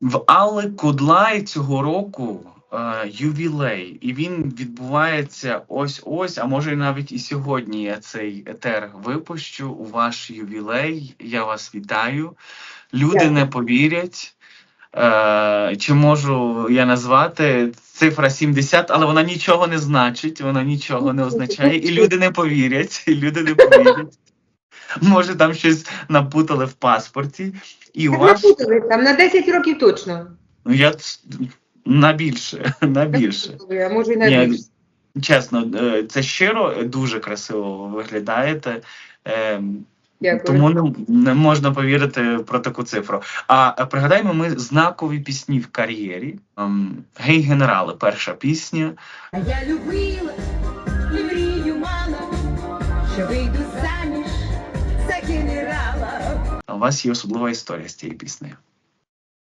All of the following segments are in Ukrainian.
В Алли Кудлай цього року е, ювілей, і він відбувається ось ось, а може навіть і сьогодні я цей етер випущу у ваш ювілей. Я вас вітаю. Люди не повірять. Е, чи можу я назвати цифра 70, але вона нічого не значить, вона нічого не означає, і люди не повірять. І люди не повірять. Може, там щось напутали в паспорті. І у Так вас напутали, там на 10 років точно. Ну, я ц- на більше, на більше. А може і на Ні, більше. чесно, е, це щиро е, дуже красиво ви виглядаєте. е, Дякую. Тому не, не можна повірити про таку цифру. А е, пригадаємо ми знакові пісні в кар'єрі. Ем, Гей, генерали, перша пісня. А я любила і мрію мала, що вийду за. А У вас є особлива історія з цією піснею.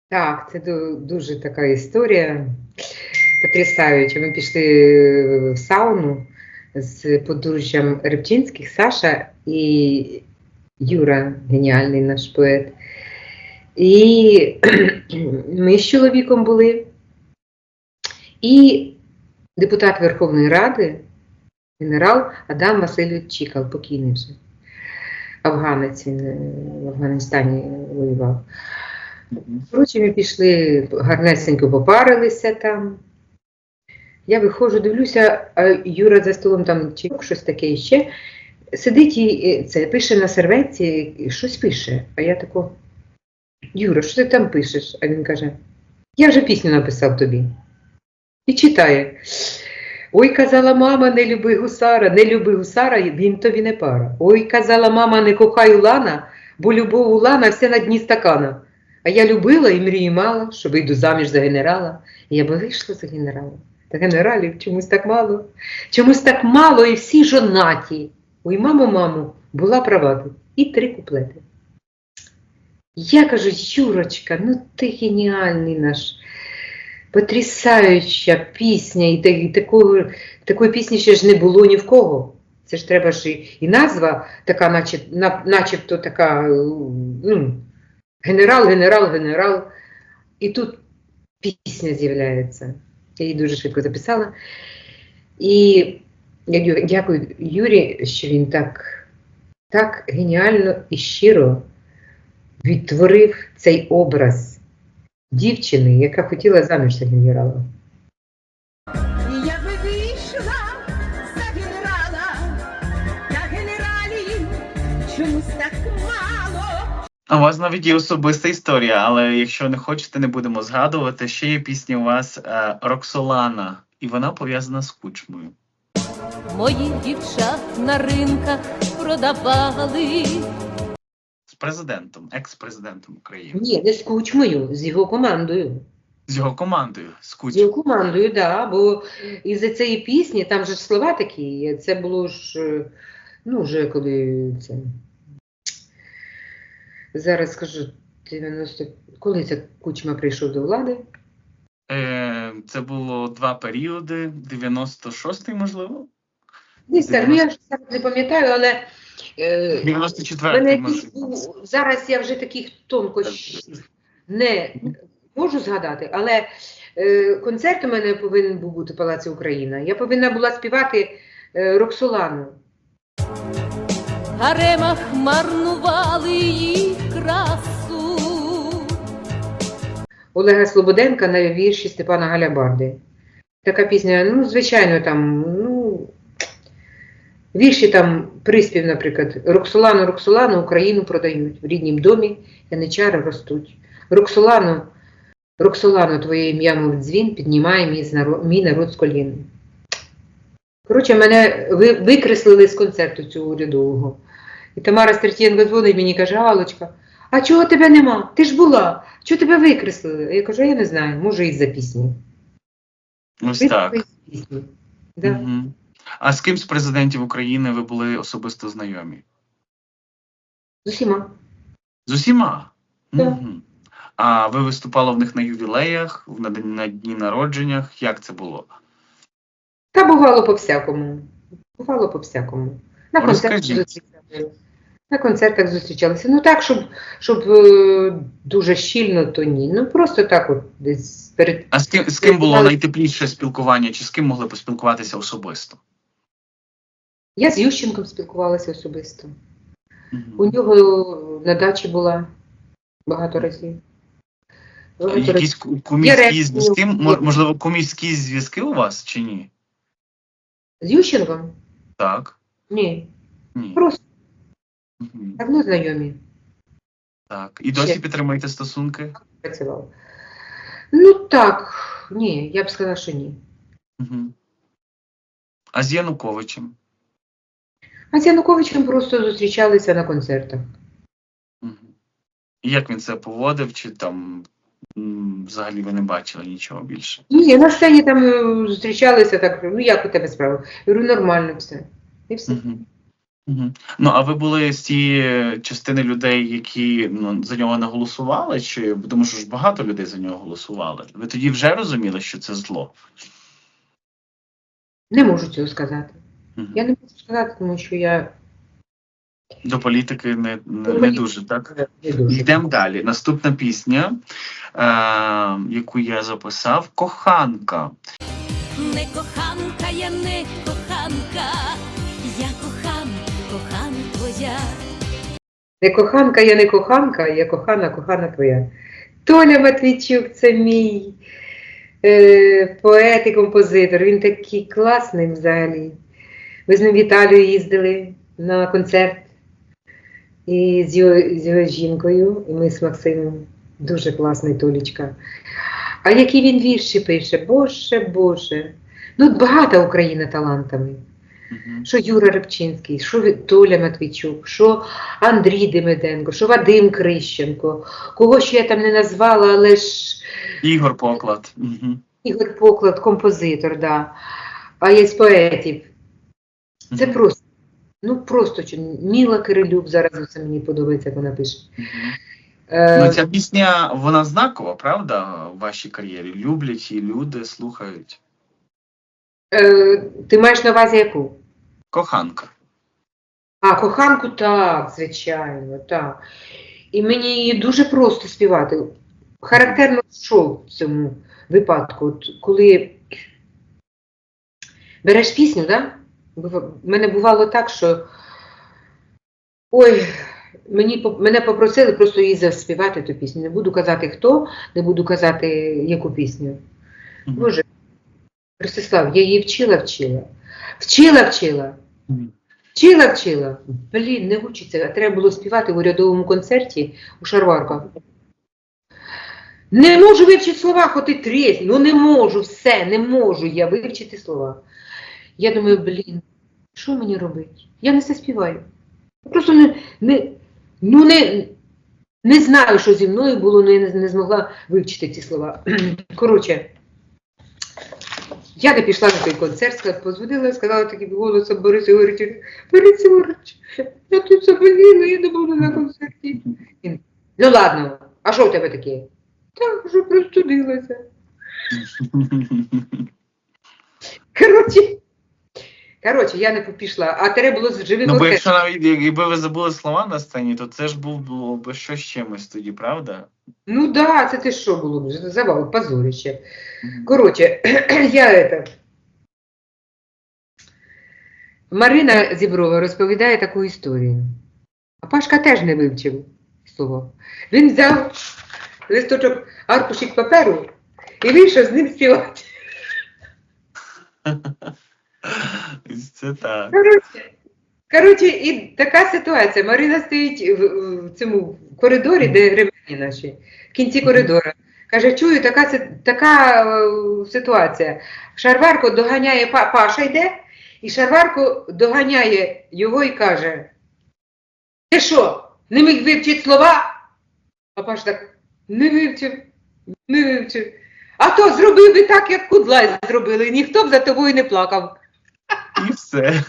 Так, це дуже така історія потрясаюча. Ми пішли в сауну з подружжям Рибчинських, Саша і Юра, геніальний наш поет. І ми з чоловіком були. І депутат Верховної Ради, генерал Адам Васильович Чікал, покійний вже. Афганець, він е, в Афганістані воював. Коротше, ми пішли, гарнесенько попарилися там. Я виходжу, дивлюся, а Юра за столом там чи щось таке ще. Сидить і це пише на серветці, щось пише. А я тако, Юра, що ти там пишеш? А він каже: Я вже пісню написав тобі. І читає. Ой, казала мама, не люби гусара, не люби гусара, він тобі не пара. Ой, казала мама, не кохай Улана, бо любов Улана все на дні стакана. А я любила і мрії мала, що вийду заміж за генерала. І я би вийшла за генерала. Та генералів чомусь так мало. Чомусь так мало, і всі жонаті. Ой, мамо, мамо, була права ти. І три куплети. Я кажу, Юрочка, ну ти геніальний наш. Потрясаюча пісня, і, і такої пісні ще ж не було ні в кого. Це ж треба ж і, і назва така, наче, на, начебто така, ну, генерал, генерал, генерал. І тут пісня з'являється. Я її дуже швидко записала. І я дякую Юрі, що він так, так геніально і щиро відтворив цей образ дівчини, яка хотіла заміж за генерала. Я би вийшла за генерала, та генералів чомусь так мало. А у вас навіть є особиста історія, але якщо не хочете, не будемо згадувати. Ще є пісня у вас е, Роксолана, і вона пов'язана з кучмою. Моїх дівчат на ринках продавали. Президентом, екс-президентом України, Ні, не з кучмою, з його командою. з його командою, з З його командою, да, бо із-за цієї пісні, там же ж слова такі, це було ж, е, ну, вже коли це. Зараз скажу, 90... коли це кучма прийшов до влади? Е, це було два періоди, 96-й, можливо? Десь так, ну я ж не пам'ятаю, але е, в 94-й, мене якийсь можливо. був, зараз я вже таких тонкощів не можу згадати, але е, концерт у мене повинен був бути в Палаці Україна. Я повинна була співати е, Роксолану. Гаремах марнували її красу. Олега Слободенка на вірші Степана Галябарди. Така пісня, ну, звичайно, там, ну, вірші там, приспів, наприклад, Роксолану, Роксолану Україну продають, в ріднім домі яничари ростуть. Роксолану, Роксолану, твоє ім'я, мов дзвін, піднімає мій, з мій народ з колін. Коротше, мене ви, викреслили з концерту цього урядового. І Тамара Стертієнко дзвонить мені і каже, Алочка, а чого тебе нема? Ти ж була. Чого тебе викреслили? А Я кажу, я не знаю, може із-за пісні. Ось так. Пісні. Да. Мгм. А з ким з президентів України ви були особисто знайомі? З усіма. З усіма? Так. А ви виступали в них на ювілеях, на, на дні народженнях? Як це було? Та бувало по всякому. Бувало по всякому. На концерті Розкажіть. На концертах зустрічалися. Ну так, щоб, щоб е, дуже щільно, то ні. Ну просто так, от десь перед. А з ким, з ким було найтепліше спілкування, чи з ким могли поспілкуватися особисто? Я з Ющенком спілкувалася особисто. Мгм. У нього на дачі була багато разів. Багато Якісь кумівські зв'язки? Можливо, кумівські зв'язки у вас чи ні? З Ющенком? Так. Ні. Ні. Просто Мгм. давно знайомі. Так. І досі Ще. підтримуєте стосунки? Працював. Ну так, ні, я б сказала, що ні. Мгм. А з Януковичем? А з Януковичем просто зустрічалися на концертах. І як він це поводив, чи там взагалі ви не бачили нічого більше? Ні, на сцені там е, зустрічалися так, ну як у тебе справа? Я говорю, нормально все. І все. Мгм. Мгм. Ну, а ви були з тієї частини людей, які ну, за нього не голосували, чи тому що ж багато людей за нього голосували? Ви тоді вже розуміли, що це зло? Не можу цього сказати. Я не можу сказати, тому що я До політики не, не, До не дуже, так? не дуже. Йдемо далі. Наступна пісня, е, яку я записав, коханка. Не коханка, я не коханка, я кохан, кохана твоя. Не коханка, я не коханка, я кохана, кохана твоя. Толя Матвійчук це мій е, поет і композитор. Він такий класний взагалі. Ми з ним в Італію їздили на концерт і з його, з його жінкою, і ми з Максимом. Дуже класний Толічка. А які він вірші пише, Боже, Боже. Ну, багата Україна талантами. Мгм. Що Юра Рибчинський, що Толя Матвійчук, що Андрій Демиденко, що Вадим Крищенко, кого ще я там не назвала, але ж Ігор Поклад. Угу. Ігор Поклад, композитор, да. а є з поетів. Це просто, ну просто Міла Кирилюк зараз це мені подобається, як вона пише. Е, Ну, ця пісня, вона знакова, правда, в вашій кар'єрі? Люблять її люди, слухають. е, ти маєш на увазі яку? Коханка. А, коханку так, звичайно, так. І мені її дуже просто співати. Характерно що в цьому випадку, От коли береш пісню, да? В мене бувало так, що ой, мені, мене попросили просто її заспівати ту пісню. Не буду казати хто, не буду казати яку пісню. Мгм. Боже, Ростислав, я її вчила, вчила. Вчила, вчила. Мгм. Вчила, вчила. Блін, не учиться. А треба було співати в урядовому концерті у Шарварках. Не можу вивчити слова, хоч і трісь. Ну не можу, все, не можу я вивчити слова. Я думаю, блін, що мені робити? Я не заспіваю. Я просто не, не, ну не, не знаю, що зі мною було, але я не, не змогла вивчити ці слова. Коротше, я не пішла на той концерт, сказала, позвонила, сказала таким голосом Борис Ігорович, Борис Ігорович, я тут заболіла, я не буду на концерті. Він, ну ладно, а що у тебе таке? Так, вже простудилася. Коротше, коротше, я не пішла, а треба було з живим Ну, бо якщо навіть якби ви забули слова на сцені, то це ж був було б щось з чимось тоді, правда? Ну да, це ти що було б? Завал, позорище. Коротше, я это. Марина Зіброва розповідає таку історію. А Пашка теж не вивчив слово. Він взяв листочок аркушик паперу і вийшов з ним співати. Це так. Коротше, коротше, і така ситуація. Марина стоїть в, в цьому коридорі, де гримені наші, в кінці коридора. Каже, чую, така, така е, ситуація. Шарварко доганяє, Паша йде, і Шарварко доганяє його і каже: Ти що, не міг вивчити слова? А Паша так, не вивчив, не вивчив. А то зробив би так, як кудлай зробили, ніхто б за тобою не плакав. І все.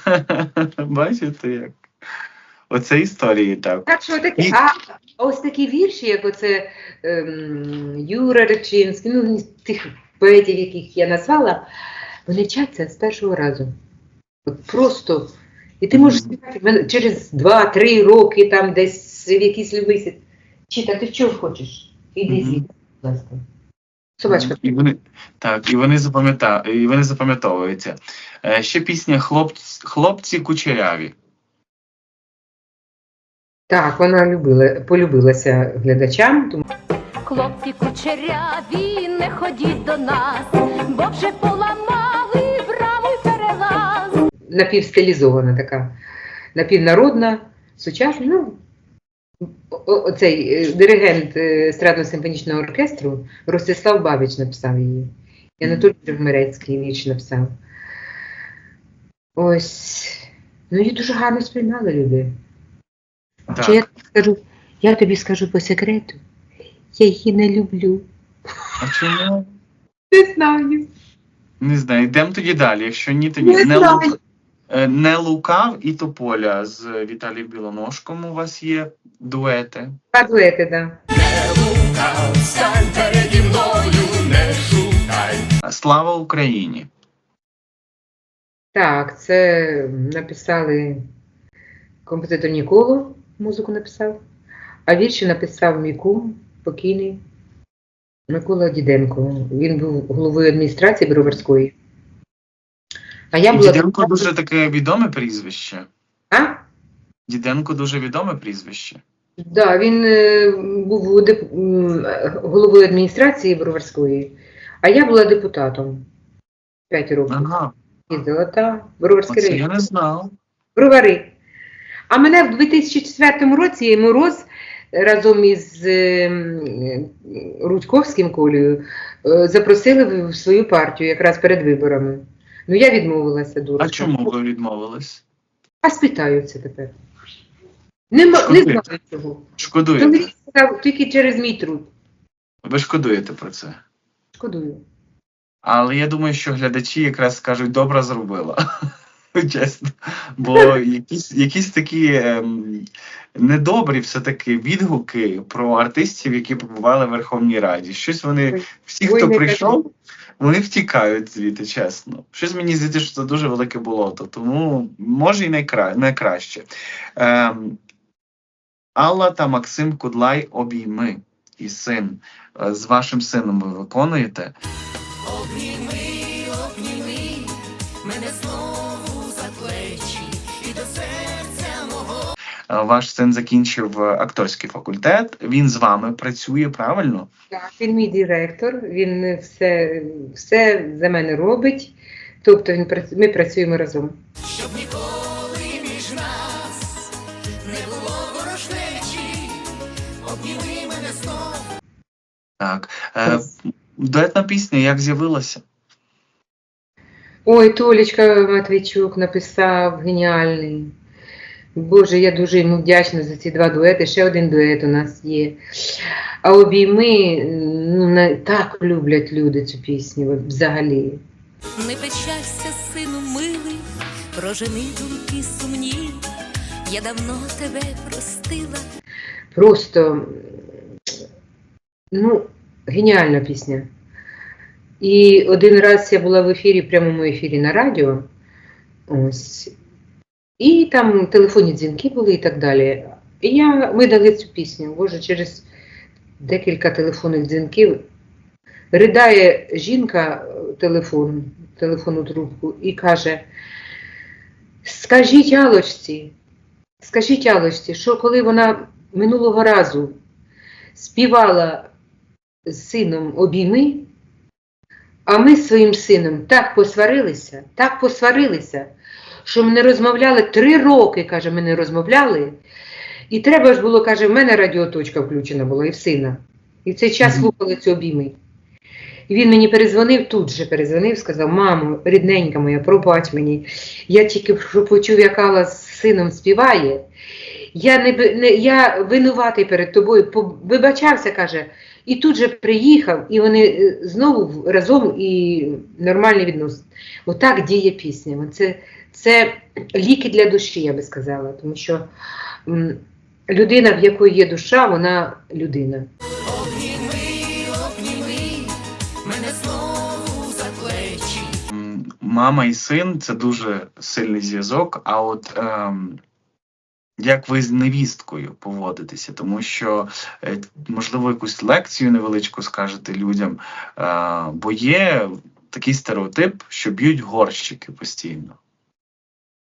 Бачите як? Оце історії так. Так що такі, І- а ось такі вірші, як оце ем, Юра Речинський, ну тих поетів, яких я назвала, вони вчаться з першого разу. От просто І ти можеш співати через 2-3 роки, там десь в якийсь любий. Чіта, ти чого хочеш? Іди звідси, будь ласка. Собачка. І вони, так, і вони, запам'ята, і вони запам'ятовуються. Е, ще пісня Хлопці, Хлопці кучеряві. Так, вона любила, полюбилася глядачам, тому Хлопці кучеряві, не ходіть до нас, бо вже поламали браму й перелаз. напівстилізована така, напівнародна, сучасна. Ну, оцей е, диригент е, естрадно-симфонічного оркестру Ростислав Бабич написав її. І Анатолій Жовмирецький ніч написав. Ось. Ну, її дуже гарно сприймали люди. Так. Чи я тобі скажу, я тобі скажу по секрету, я її не люблю. А чому? Не знаю. Не знаю. Йдемо тоді далі. Якщо ні, то Не ні. Не, знаю. Е, не лукав і тополя з Віталієм Білоножком у вас є дуети. Два дуети, да. Слава Україні! Так, це написали композитор Ніколо, музику написав, а вірші написав мій кум, покійний Микола Діденко. Він був головою адміністрації Броварської. А я була Діденко дуже таке відоме прізвище. А? Діденко дуже відоме прізвище. Да, він е, був деп- е, головою адміністрації Броварської, а я була депутатом 5 років. Ага, Їздила та Броварський оце район. я не знав. Бровари. А мене в 2004 році Мороз разом із е, Рудьковським Колею е, запросили в свою партію якраз перед виборами. Ну я відмовилася дуже. А чому ви відмовились? А спитаються тепер. Нема, не знаю чого. Шкодуєте? Чоловік сказав тільки через мій труд. Ви шкодуєте про це. Шкодую. Але я думаю, що глядачі якраз скажуть, добре зробила. Чесно. Бо якісь, якісь такі ем, недобрі все-таки відгуки про артистів, які побували в Верховній Раді. Щось вони, всі, хто прийшов, вони втікають звідти, чесно. Щось мені здається, що це дуже велике болото, тому може і найкра... найкраще. Ем, Алла та Максим Кудлай обійми і син. Е, З вашим сином ви виконуєте. Е, Ваш син закінчив е, акторський факультет. Він з вами працює правильно? Так, він мій директор, він все, все за мене робить. Тобто він, ми працюємо разом. Щоб ніколи між нас не було ворожнечі, обніми мене знов. Так. Е, дуетна пісня як з'явилася? Ой, Толічка Матвійчук написав геніальний. Боже, я дуже йому вдячна за ці два дуети. Ще один дует у нас є. А обійми ну, так люблять люди цю пісню взагалі. Не печалься, сину милий, прожени думки сумні. Я давно тебе простила. Просто ну, геніальна пісня. І один раз я була в ефірі, в прямому ефірі на радіо. Ось. І там телефонні дзвінки були і так далі. І я, ми дали цю пісню. Боже, через декілька телефонних дзвінків ридає жінка е, телефон, телефонну трубку і каже: Скажіть Алочці, скажіть Алочці, що коли вона минулого разу співала з сином обійми, а ми з своїм сином так посварилися, так посварилися, що ми не розмовляли три роки, каже, ми не розмовляли. І треба ж було, каже, в мене радіоточка включена була і в сина. І в цей час слухали ці обійми. І він мені перезвонив, тут же перезвонив, сказав: мамо, рідненька моя, пробач мені. Я тільки почув, як Алла з сином співає. Я не, не я винуватий перед тобою, вибачався, каже, і тут же приїхав, і вони е, знову разом і нормальні відносини. Отак діє пісня. Це, це ліки для душі, я би сказала, тому що людина, в якої є душа, вона людина. М, мама і син це дуже сильний зв'язок. А от ем, як ви з невісткою поводитеся? Тому що, е, можливо, якусь лекцію невеличку скажете людям, е, бо є такий стереотип, що б'ють горщики постійно.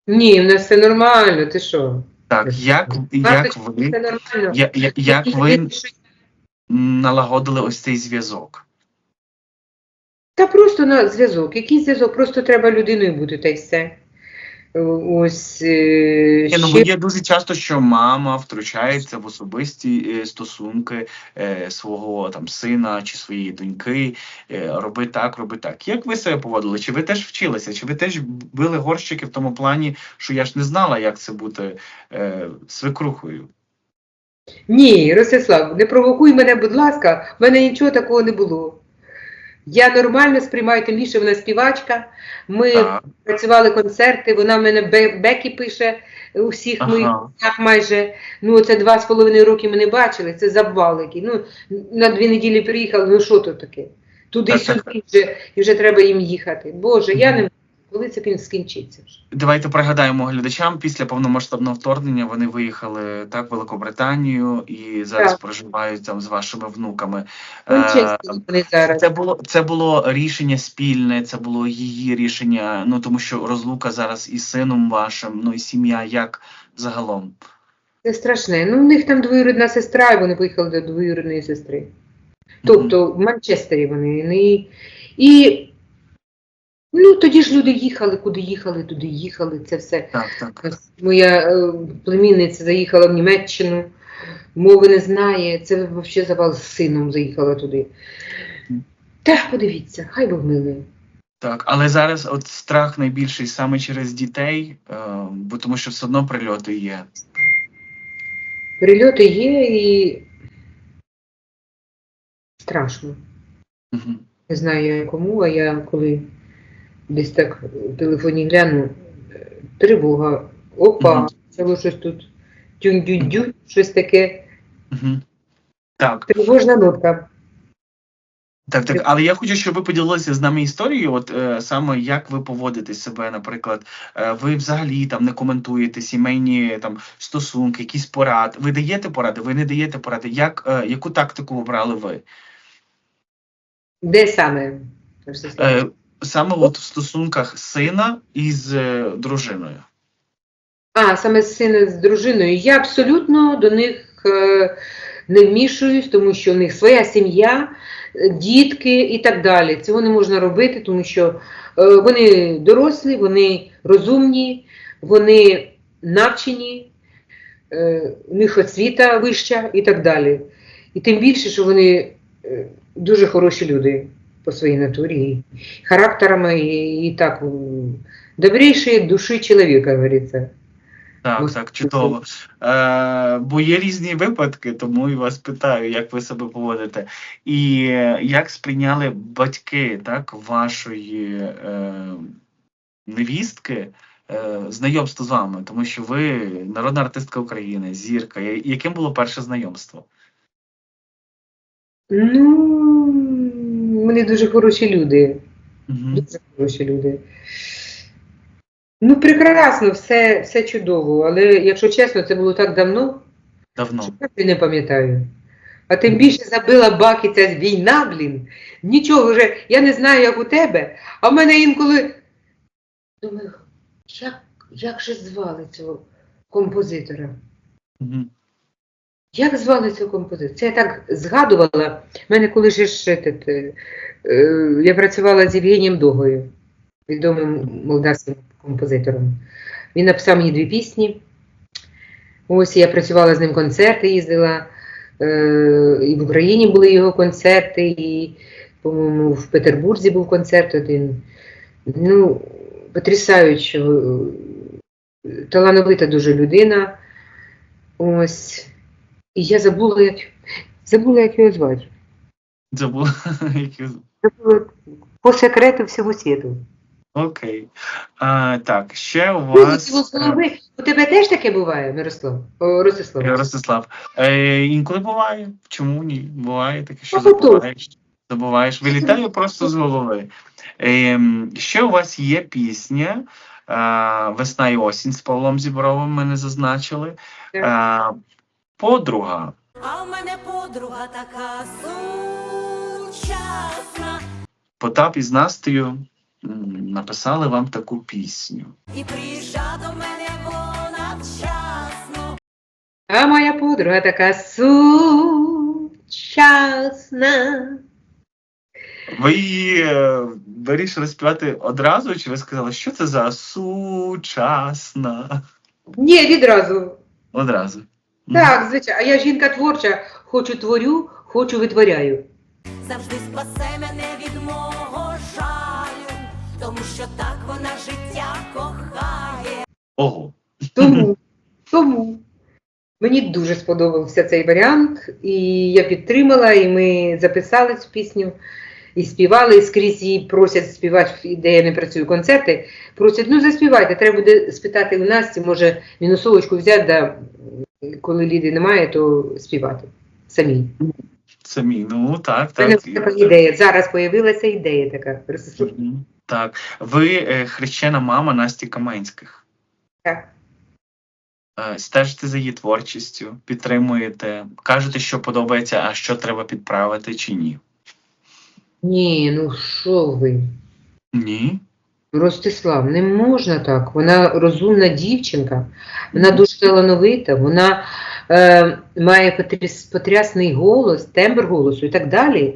Ні, в нас все нормально, ти що? Так, як, як ви, я- я- як ви налагодили ось цей зв'язок? Та просто на зв'язок. Який зв'язок? Просто треба людиною бути, та й все. Ось е, ну, бо є дуже часто, що мама втручається в особисті е, стосунки е, свого там сина чи своєї доньки. Е, роби так, роби так. Як ви себе поводили? Чи ви теж вчилися? Чи ви теж били горщики в тому плані, що я ж не знала, як це бути е, свекрухою? Ні, Ростислав, не провокуй мене, будь ласка, в мене нічого такого не було. Я нормально сприймаю, тим більше вона співачка. Ми ага. працювали концерти, вона в мене бе- беки пише у всіх Ага. моїх майже. Ну, це два з половиною роки ми не бачили, це забвал який. Ну, на дві неділі приїхали, ну що то таке? Туди Так, так, сюди вже, і вже треба їм їхати. Боже, я не можу. Коли це кін- скінчиться вже? Давайте пригадаємо глядачам. Після повномасштабного вторгнення вони виїхали так в Великобританію і зараз Так. проживають там з вашими внуками. Ну, Е, зараз. Це було це було рішення спільне, це було її рішення. Ну тому що розлука зараз із сином вашим, ну і сім'я, як загалом. Це страшне. Ну, в них там двоюрідна сестра, і вони поїхали до двоюрідної сестри. Тобто в Манчестері вони. І, і ну, тоді ж люди їхали, куди їхали, туди їхали. Це все. так, так. Моя е, племінниця заїхала в Німеччину, мови не знає. Це взагалі завал з сином заїхала туди. Та подивіться, хай Бог милує. Так, але зараз от страх найбільший саме через дітей, е, бо тому що все одно прильоти є. Прильоти є і страшно. Мгм. Не знаю я кому, а я коли десь так в телефоні гляну, е, тривога, опа, було щось тут тюнь-дюнь-дюнь, щось таке, Мгм. Так, тривожна нотка. так, так. Але я хочу, щоб ви поділилися з нами історією. От е, саме як ви поводите себе, наприклад, е, ви взагалі там не коментуєте сімейні там стосунки, якісь поради. Ви даєте поради, ви не даєте поради. Як е, яку тактику обрали ви? Де саме? Е, саме от в стосунках сина із е, дружиною. А, саме син з дружиною. Я абсолютно до них е, не вмішуюсь, тому що в них своя сім'я, дітки і так далі. Цього не можна робити, тому що е, вони дорослі, вони розумні, вони навчені, е, у них освіта вища і так далі. І тим більше, що вони е, дуже хороші люди по своїй натурі, і характерами, і, і так добрейшие душі чоловіка, говориться. Так, так, чудово. Е, бо є різні випадки, тому і вас питаю, як ви себе поводите. І як сприйняли батьки так, вашої е, невістки е, знайомство з вами, тому що ви народна артистка України, зірка. Яким було перше знайомство? Ну, вони дуже хороші люди. Угу. Дуже хороші люди. Ну, прекрасно, все, все чудово. Але якщо чесно, це було так давно, Давно. що я не пам'ятаю. А тим більше забила баки ця війна, блін. Нічого вже, я не знаю, як у тебе, а в мене інколи. Думаю, як, як же звали цього композитора? Угу. Як звали цього композитора? Це я так згадувала. У мене коли ж ще этот, е, е, я працювала з Євгенієм Догою, відомим молдавським композитором. Він написав мені дві пісні. Ось я працювала з ним концерти, їздила. Е, і в Україні були його концерти, і, по-моєму, в Петербурзі був концерт один. Ну, потрясаючо, талановита дуже людина. Ось. І я забула, як, забула, як його звати. Забула. які- Забула по секрету всього світу. Окей. А, так, ще у Ну, вас. У тебе теж таке буває, Мирослав? О, Ростислав? Е, Ростислав, е, інколи буває. Чому ні? Буває таке, що Ну, забуваєш. Забуваєш, вилітає просто з голови. Ем, ще у вас є пісня е, Весна і осінь з Павлом Зібровим, ми не зазначили. Подруга. А в мене подруга така сучасна. Потап із Настею написали вам таку пісню. І приїжджа до мене вона вчасно. А моя подруга така сучасна. Ви її е, вирішили співати одразу, чи ви сказали, що це за сучасна? Ні, відразу. Одразу. Так, звичайно. А я жінка творча, хочу творю, хочу витворяю. Завжди спасе мене від мого жалю, тому що так вона життя кохає. Ого. Тому, тому мені дуже сподобався цей варіант, і я підтримала, і ми записали цю пісню, і співали, і скрізь її просять співати, де я не працюю концерти. Просять, ну заспівайте, треба буде спитати у Насті, може мінусовочку взяти, да, коли Ліди немає, то співати самі. Самі, ну так, так. така ідея. Зараз з'явилася ідея така. Так. Ви е, хрещена мама Насті Каменських. Так. Е, Стежите за її творчістю, підтримуєте, кажете, що подобається, а що треба підправити чи ні? Ні, ну що ви? Ні. Ростислав, не можна так. Вона розумна дівчинка, вона дуже талановита, вона е, має потряс, потрясний голос, тембр голосу і так далі.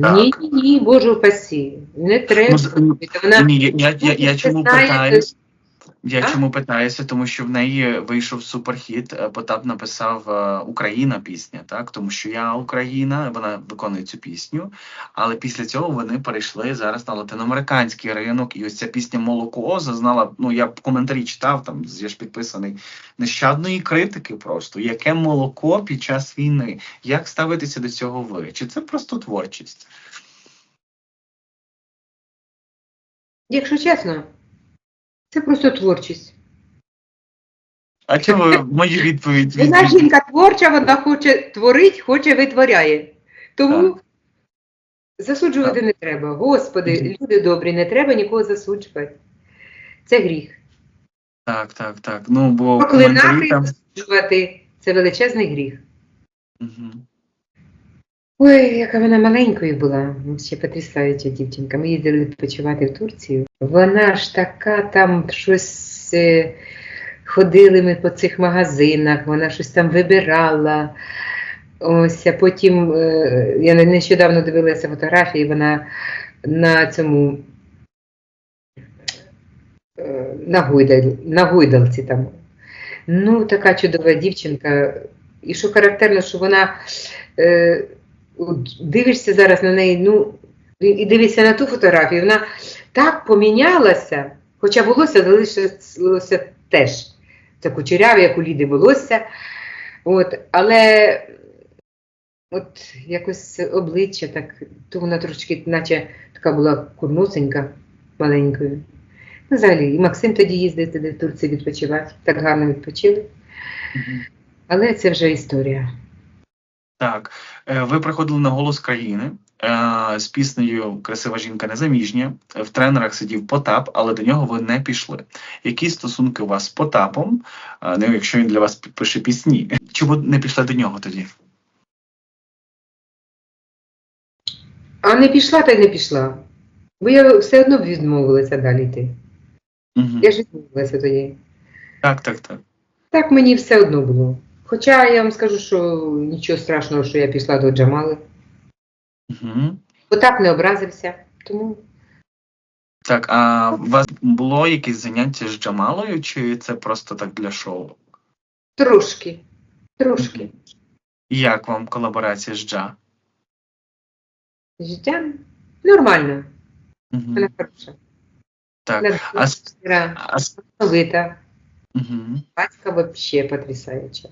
Так. Ні, ні, ні, Боже упасі, не треба. Ну, Вона Ні, я, я, я, я чому питаю? питаюсь? Я А? чому питаюся, тому що в неї вийшов суперхіт. е, Потап написав е, Україна пісня, так тому що я Україна, вона виконує цю пісню. Але після цього вони перейшли зараз на латиноамериканський ринок, і ось ця пісня Молоко зазнала. Ну я коментарі читав там, я ж підписаний нещадної критики. Просто яке молоко під час війни? Як ставитися до цього ви? Чи це просто творчість? якщо чесно, це просто творчість. А чому мою відповідь Вона жінка творча, вона хоче творить, хоче витворяє. Тому засуджувати не треба. Господи, люди добрі, не треба нікого засуджувати. Це гріх. Так, так, так. Ну бо коментарі там. засуджувати це величезний гріх. Мгм. Ой, яка вона маленькою була, ще потрясаюча дівчинка. Ми їздили відпочивати в Турцію. Вона ж така там щось е, ходили ми по цих магазинах, вона щось там вибирала. Ось, а потім е, я нещодавно дивилася фотографії, вона на цьому е, на, гойдал, на гойдалці там. Ну, така чудова дівчинка. І що характерно, що вона от дивишся зараз на неї, ну, і і дивишся на ту фотографію, вона так помінялася, хоча волосся залишилося теж. Це кучеряве, як у Ліди волосся. От, але от якось обличчя так, то вона трошки, наче така була курносенька, маленькою. Ну, взагалі, і Максим тоді їздив туди в Турцію відпочивати, так гарно відпочили. Але це вже історія. Так, Е, ви приходили на голос країни е, з піснею Красива жінка незаміжня. В тренерах сидів Потап, але до нього ви не пішли. Які стосунки у вас з Потапом, е, ну, якщо він для вас пише пісні? Чому не пішли до нього тоді? А не пішла, та й не пішла. Бо я все одно відмовилася далі йти. Мгм. Я ж відмовилася тоді. Так, так, так. Так мені все одно було. Хоча я вам скажу, що нічого страшного, що я пішла до Джамали. Угу. Бо так не образився. Тому Так, а у вас було якесь заняття з Джамалою, чи це просто так для шоу? трошки. Трошки. І Як вам колаборація з Джа? Життя нормально. Угу. Вона хороша. Так. Вона А, с- а, угу. Батька взагалі потрясаюча.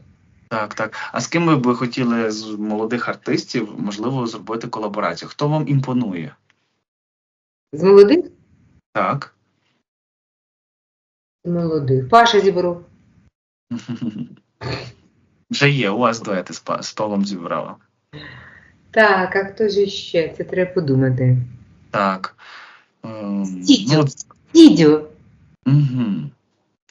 Так, так. А з ким ви б хотіли з молодих артистів, можливо, зробити колаборацію? Хто вам імпонує? З молодих? Так. З молодих. Паша Зібров. Вже є у вас дуети з, Па- з Павлом Зібрава. Так, а хто ж ще? Це треба подумати. Так. Ем, Дідьо. ну, угу.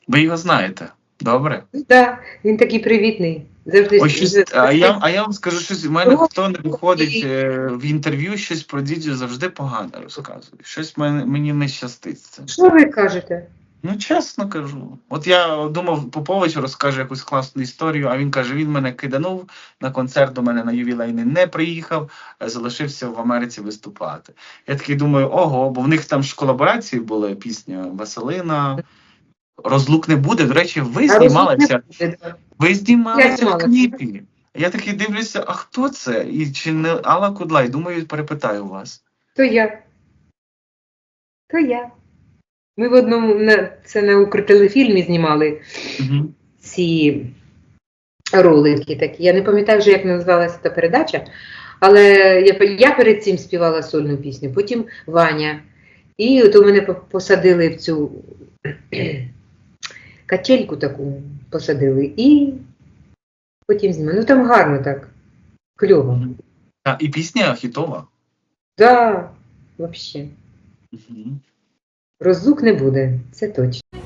Ви його знаєте, добре? Ну, да, він такий привітний. Завжди Ось щось, а, я, а я вам скажу щось, у мене Ну, хто не виходить е, в інтерв'ю, щось про дідю завжди погано розказує. Щось мене, мені не щастить з цим. Що ви кажете? Ну, чесно кажу. От я думав, Попович розкаже якусь класну історію, а він каже: він мене киданув на концерт до мене на ювілейний не приїхав, а залишився в Америці виступати. Я такий думаю, ого, бо в них там ж колаборації були пісня Василина. Розлук не буде. До речі, ви А знімалися. Ви знімалися в кліпі. Я такий дивлюся, а хто це? І чи не Алла Кудлай? Думаю, перепитаю вас. То я. То я. Ми в одному на, це на укртелефільмі знімали Угу. ці ролики такі. Я не пам'ятаю вже, як називалася та передача, але я, я перед цим співала сольну пісню, потім Ваня. І от у мене посадили в цю качельку таку посадили, і потім знімали. Ну там гарно так, кльово. А, і пісня хітова. Да, взагалі. Угу. Розлук не буде, це точно.